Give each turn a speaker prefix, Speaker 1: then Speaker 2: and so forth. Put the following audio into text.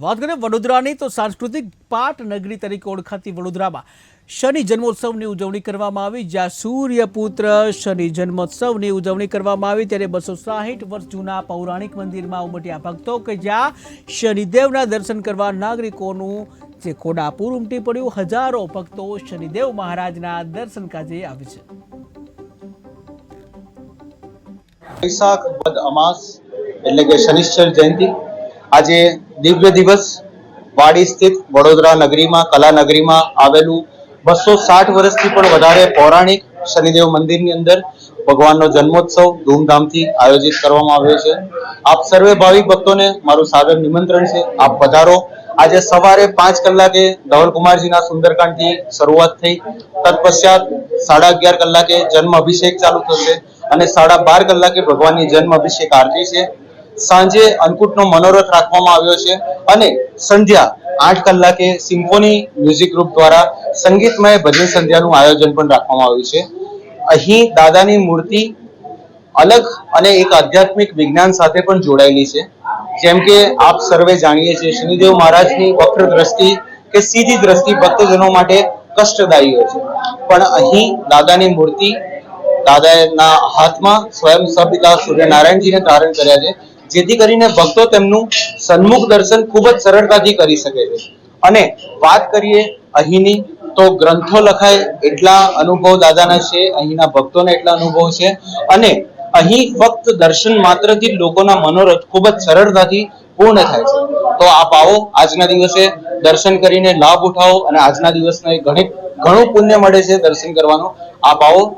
Speaker 1: વાત કરીએ વડોદરાની, તો સાંસ્કૃતિક પાટનગરી તરીકે ઓળખાતી વડોદરામાં શનિ જન્મોત્સવની ઉજવણી કરવામાં આવી. જ્યાં સૂર્યપુત્ર શનિ જન્મોત્સવની ઉજવણી કરવામાં આવી. ત્યારે બસો સાહીઠ વર્ષ જૂના પૌરાણિક મંદિરમાં ઉમટ્યા ભક્તો કે જ્યાં શનિદેવના દર્શન કરવા નાગરિકોનું જે કોડાપુર ઉમટી પડ્યું. હજારો ભક્તો શનિદેવ મહારાજના દર્શન કાજે આવે છે.
Speaker 2: વૈશાખ વદ અમાસ એટલે કે શનિશ્ચર જયંતિ. આજે દિવ્ય દિવસ વાડી સ્થિત વડોદરા નગરીમાં, કલા નગરીમાં આવેલું બસો સાઠ વર્ષથી પણ વધારે પૌરાણિક શનિદેવ મંદિરની અંદર ભગવાનનો જન્મોત્સવ ધૂમધામથી આયોજિત કરવામાં આવ્યો છે. આપ સર્વે ભાવિક ભક્તોને મારું સાદર નિમંત્રણ છે. આપ પધારો. આજે સવારે પાંચ કલાકે ધવલકુમારજીના સુંદરકાંડથી શરૂઆત થઈ. તત્પશ્ચાત સાડા અગિયાર કલાકે જન્મ અભિષેક ચાલુ થશે અને સાડા બાર કલાકે ભગવાનની જન્મ અભિષેક આરતી છે. સાંજે અન્નકૂટનો મનોરથ રાખવામાં આવ્યો છે અને સંધ્યા આઠ કલાકે સિમ્ફોની મ્યુઝિક ગ્રુપ દ્વારા સંગીતમય ભજન સંધ્યાનું આયોજન પણ રાખવામાં આવ્યું છે. અહીં દાદાની મૂર્તિ અલગ અને એક આધ્યાત્મિક વિજ્ઞાન સાથે પણ જોડાયેલી છે. જેમ કે આપ સર્વે જાણીએ છીએ શનિદેવ મહારાજની વક્ર દ્રષ્ટિ કે સીધી દ્રષ્ટિ ભક્તજનો માટે કષ્ટદાયી હોય છે. પણ અહીં દાદાની મૂર્તિ દાદાના હાથમાં સ્વયં સપિતા સૂર્યનારાયણજીને ધારણ કર્યા છે. જેથી કરીને ભક્તો તેમનું સન્મુખ દર્શન ખૂબ જ સરળતાથી કરી શકે છે. અને વાત કરીએ અહીંની, તો ગ્રંથો લખાય એટલા અનુભવ દાદાના છે, અહીંના ભક્તોને એટલા અનુભવ છે. અને અહીં ફક્ત દર્શન માત્રથી જ લોકોના મનોરથ ખૂબ જ સરળતાથી પૂર્ણ થાય છે. તો આપ આવો, આજના દિવસે દર્શન કરીને લાભ ઉઠાવો અને આજના દિવસનો ઘણી, ઘણું પુણ્ય મળે છે દર્શન કરવાનો. આપ આવો.